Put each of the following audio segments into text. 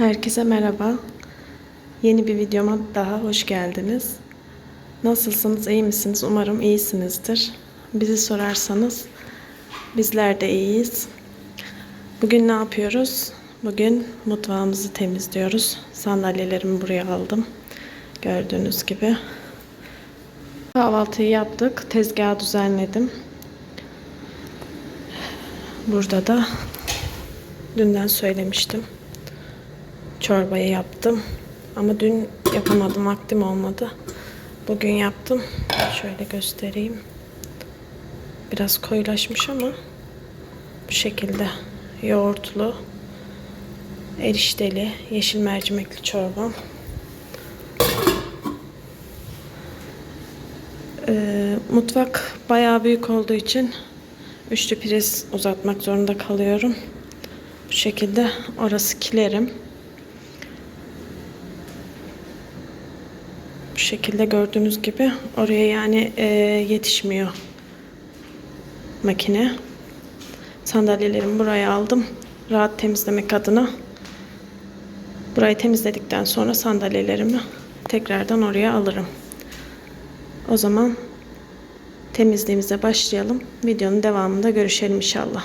Herkese merhaba. Yeni bir videoma daha hoş geldiniz. Nasılsınız, iyi misiniz? Umarım iyisinizdir. Bizi sorarsanız bizler de iyiyiz. Bugün ne yapıyoruz? Bugün mutfağımızı temizliyoruz. Sandalyelerimi buraya aldım. Gördüğünüz gibi. Kahvaltıyı yaptık. Tezgahı düzenledim. Burada da dünden söylemiştim çorbayı yaptım. Ama dün yapamadım, vaktim olmadı. Bugün yaptım. Şöyle göstereyim. Biraz koyulaşmış ama bu şekilde yoğurtlu, erişteli, yeşil mercimekli çorbam. Ee, mutfak bayağı büyük olduğu için üçlü priz uzatmak zorunda kalıyorum. Bu şekilde orası kilerim. Şekilde gördüğünüz gibi oraya yani e, yetişmiyor makine. Sandalyelerimi buraya aldım. Rahat temizlemek adına. Burayı temizledikten sonra sandalyelerimi tekrardan oraya alırım. O zaman temizliğimize başlayalım. Videonun devamında görüşelim inşallah.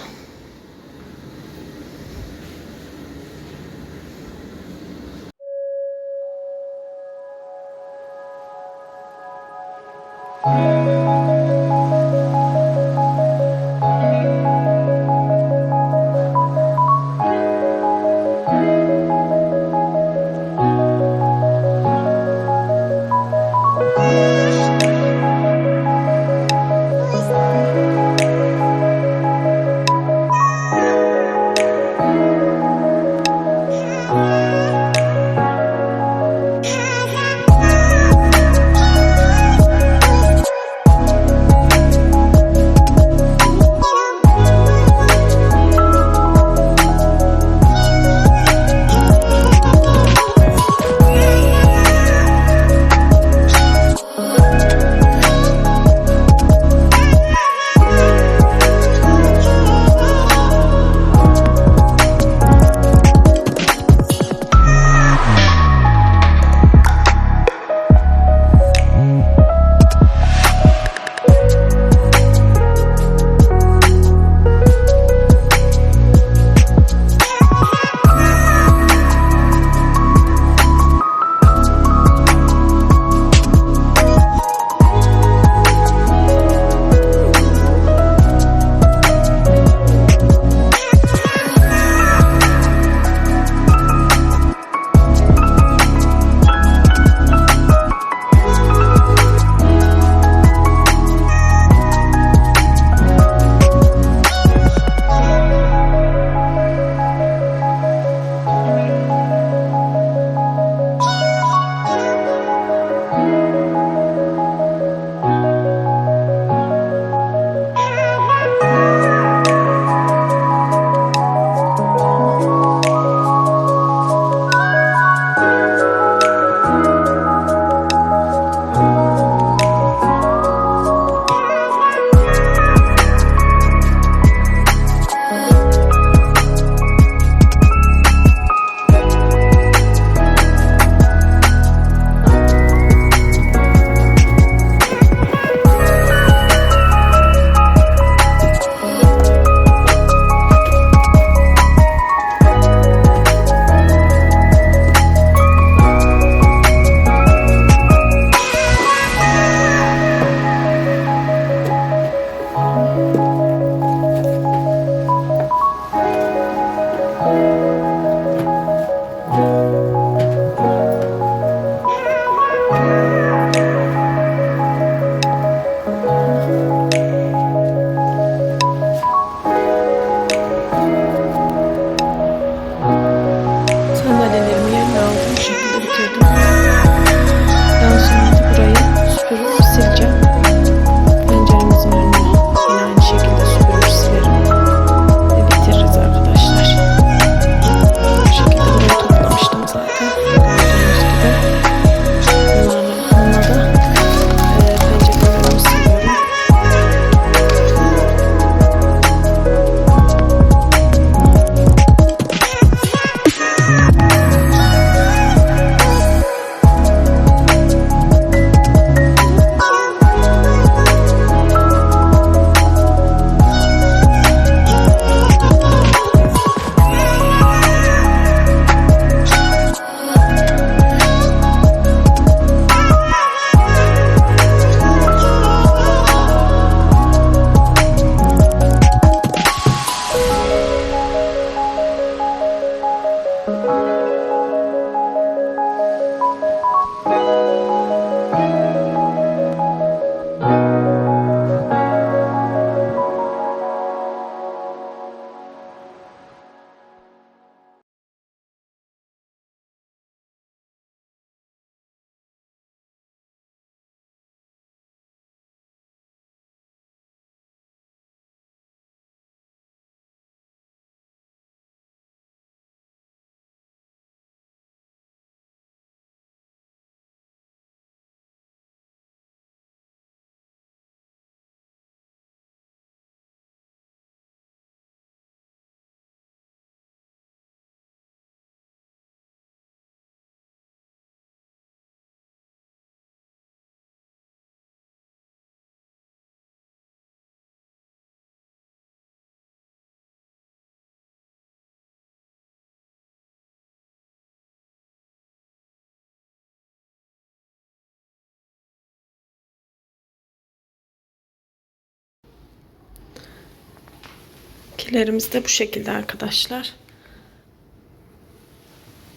Kilerimiz de bu şekilde arkadaşlar.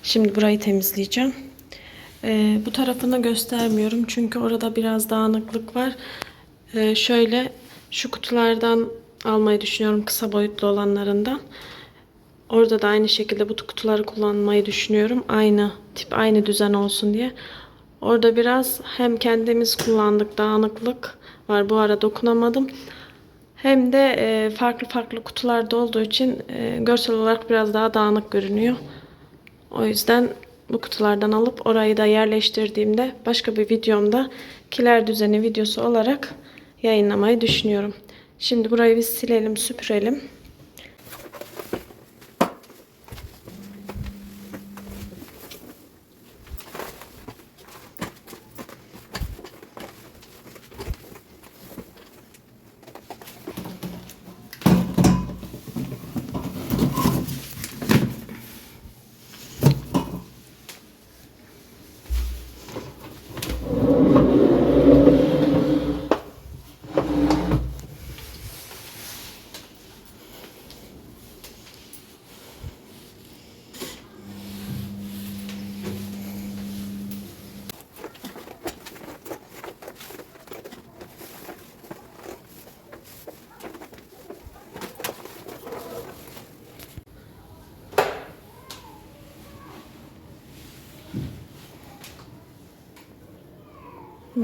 Şimdi burayı temizleyeceğim. Ee, bu tarafını göstermiyorum çünkü orada biraz dağınıklık var. Ee, şöyle şu kutulardan almayı düşünüyorum kısa boyutlu olanlarından. Orada da aynı şekilde bu kutuları kullanmayı düşünüyorum. Aynı tip aynı düzen olsun diye. Orada biraz hem kendimiz kullandık dağınıklık var. Bu ara dokunamadım. Hem de e, farklı farklı kutularda olduğu için e, görsel olarak biraz daha dağınık görünüyor. O yüzden bu kutulardan alıp orayı da yerleştirdiğimde başka bir videomda kiler düzeni videosu olarak yayınlamayı düşünüyorum. Şimdi burayı bir silelim, süpürelim.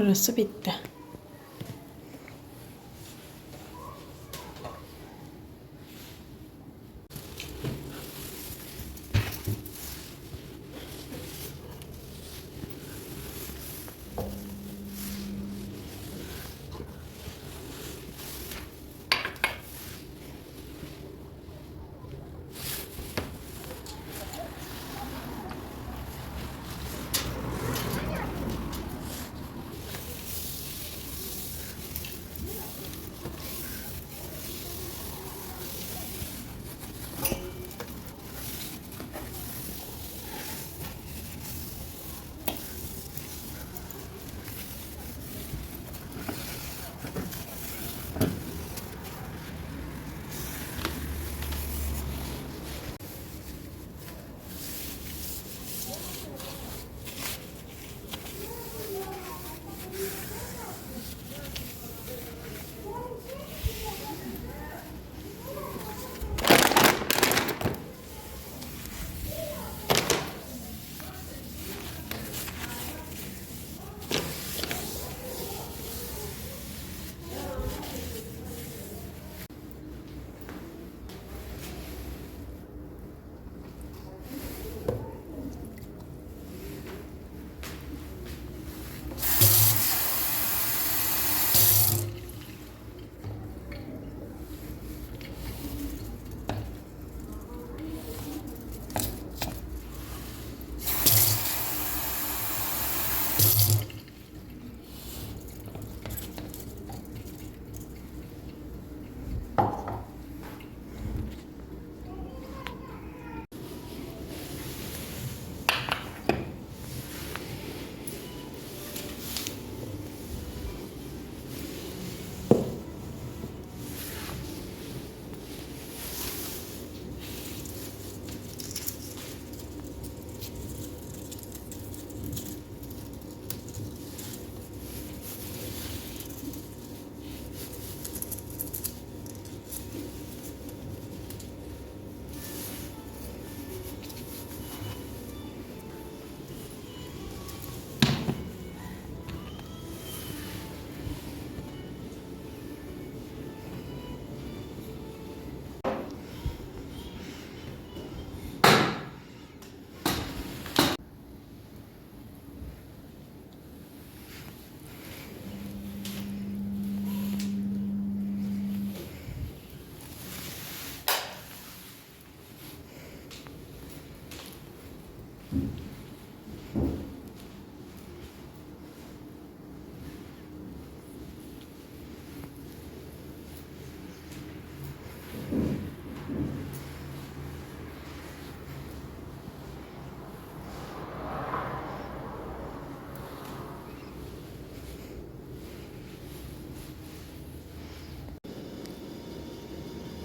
Burası bitti.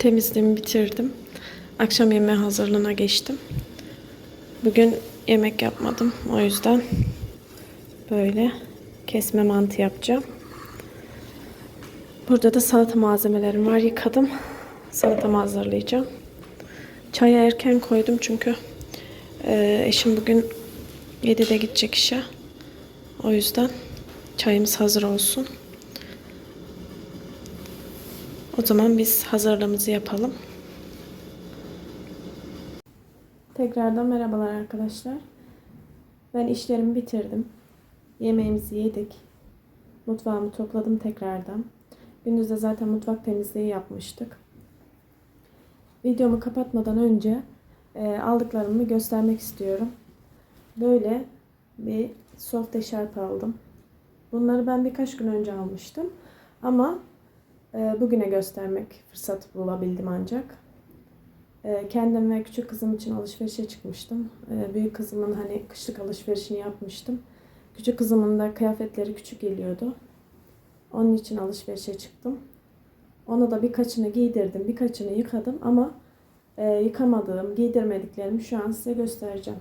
Temizliğimi bitirdim. Akşam yemeği hazırlığına geçtim. Bugün yemek yapmadım. O yüzden böyle kesme mantı yapacağım. Burada da salata malzemelerim var. Yıkadım. Salatamı hazırlayacağım. Çayı erken koydum çünkü e, eşim bugün 7'de gidecek işe. O yüzden çayımız hazır olsun. O zaman biz hazırlığımızı yapalım. Tekrardan merhabalar arkadaşlar. Ben işlerimi bitirdim. Yemeğimizi yedik. Mutfağımı topladım tekrardan. Gündüz zaten mutfak temizliği yapmıştık. Videomu kapatmadan önce e, aldıklarımı göstermek istiyorum. Böyle bir soft eşarp aldım. Bunları ben birkaç gün önce almıştım. Ama e, bugüne göstermek fırsatı bulabildim ancak. E, kendim ve küçük kızım için alışverişe çıkmıştım. E, büyük kızımın hani kışlık alışverişini yapmıştım. Küçük kızımın da kıyafetleri küçük geliyordu. Onun için alışverişe çıktım. Ona da birkaçını giydirdim, birkaçını yıkadım ama e, yıkamadığım, giydirmediklerimi şu an size göstereceğim.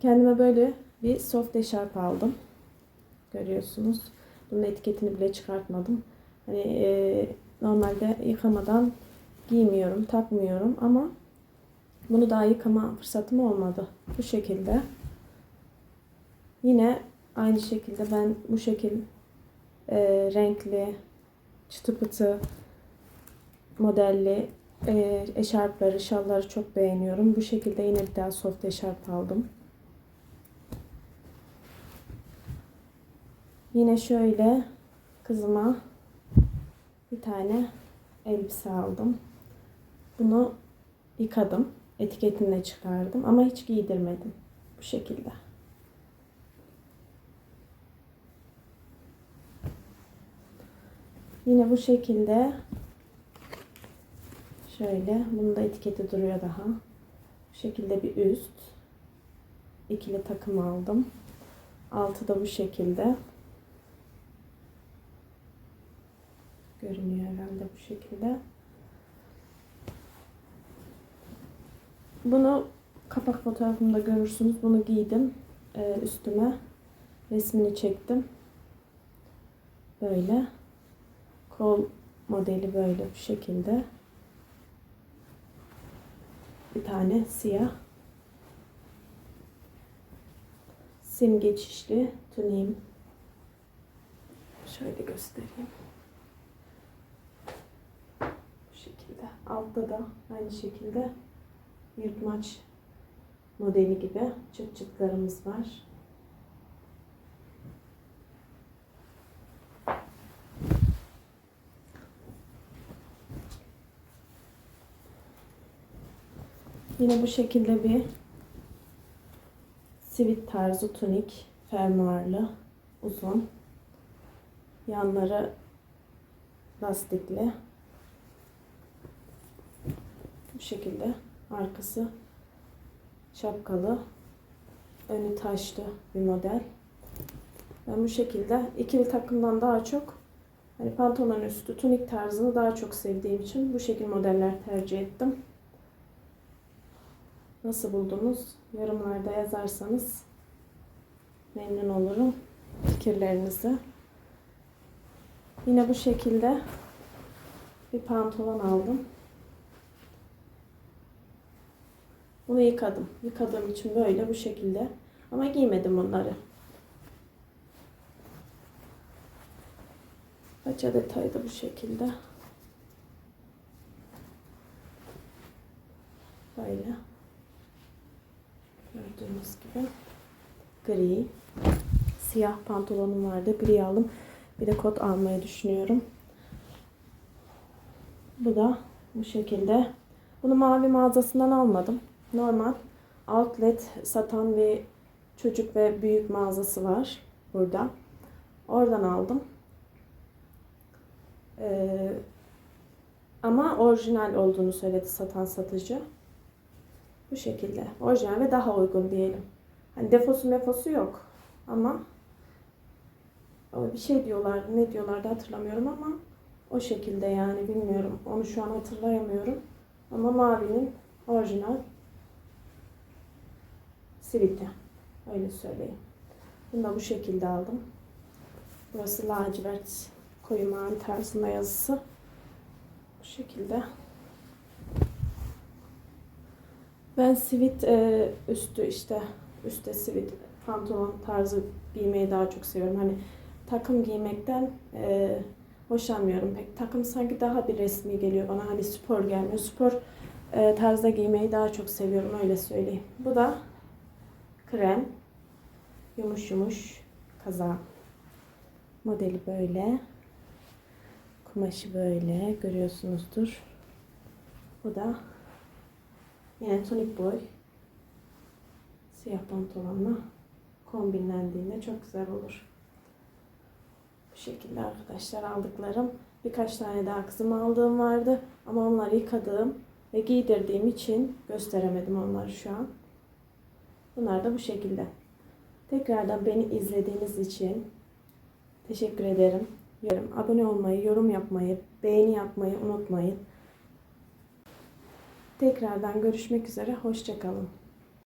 Kendime böyle bir soft eşarp aldım. Görüyorsunuz. Bunun etiketini bile çıkartmadım. Hani e, normalde yıkamadan giymiyorum, takmıyorum ama bunu daha yıkama fırsatım olmadı. Bu şekilde. Yine aynı şekilde ben bu şekil e, renkli, çıtı pıtı modelli e, eşarpları, şalları çok beğeniyorum. Bu şekilde yine bir daha soft eşarp aldım. Yine şöyle kızıma bir tane elbise aldım. Bunu yıkadım. Etiketini çıkardım ama hiç giydirmedim. Bu şekilde. Yine bu şekilde şöyle bunun da etiketi duruyor daha. Bu şekilde bir üst ikili takım aldım. Altı da bu şekilde. Görünüyor herhalde bu şekilde. Bunu kapak fotoğrafımda görürsünüz. Bunu giydim ee, üstüme. Resmini çektim. Böyle. Kol modeli böyle bu şekilde. Bir tane siyah. Sim geçişli tuniğim. Şöyle göstereyim. Bu şekilde. Altta da aynı şekilde yırtmaç modeli gibi çıt çıtlarımız var. Yine bu şekilde bir sivit tarzı tunik fermuarlı uzun yanları lastikli bu şekilde arkası şapkalı önü taşlı bir model ben bu şekilde ikili takımdan daha çok hani pantolon üstü tunik tarzını daha çok sevdiğim için bu şekil modeller tercih ettim. Nasıl buldunuz? Yorumlarda yazarsanız memnun olurum fikirlerinizi. Yine bu şekilde bir pantolon aldım. Bunu yıkadım. Yıkadığım için böyle bu şekilde. Ama giymedim bunları. Paça detayı da bu şekilde. Böyle. Gördüğünüz gibi. Gri. Siyah pantolonum vardı. Gri aldım. Bir de kot almayı düşünüyorum. Bu da bu şekilde. Bunu mavi mağazasından almadım. Normal outlet satan bir çocuk ve büyük mağazası var burada. Oradan aldım. Ee, ama orijinal olduğunu söyledi satan satıcı. Bu şekilde. Orijinal ve daha uygun diyelim. Hani defosu mefosu yok. Ama bir şey diyorlar. Ne diyorlardı hatırlamıyorum ama o şekilde yani bilmiyorum. Onu şu an hatırlayamıyorum. Ama mavinin orijinal siviti. Öyle söyleyeyim. Bunu da bu şekilde aldım. Burası lacivert koyu mavi tarzında yazısı. Bu şekilde. Ben sivit e, üstü işte üstte sivit pantolon tarzı giymeyi daha çok seviyorum. Hani takım giymekten e, hoşlanmıyorum pek. Takım sanki daha bir resmi geliyor bana. Hani spor gelmiyor. Spor e, tarzda giymeyi daha çok seviyorum öyle söyleyeyim. Bu da krem yumuş yumuş kaza. Modeli böyle. Kumaşı böyle görüyorsunuzdur. Bu da yine tonik boy. Siyah pantolonla kombinlendiğinde çok güzel olur. Bu şekilde arkadaşlar aldıklarım. Birkaç tane daha kızıma aldığım vardı. Ama onları yıkadığım ve giydirdiğim için gösteremedim onları şu an. Bunlar da bu şekilde. Tekrardan beni izlediğiniz için teşekkür ederim. Yorum, abone olmayı, yorum yapmayı, beğeni yapmayı unutmayın. Tekrardan görüşmek üzere. Hoşçakalın.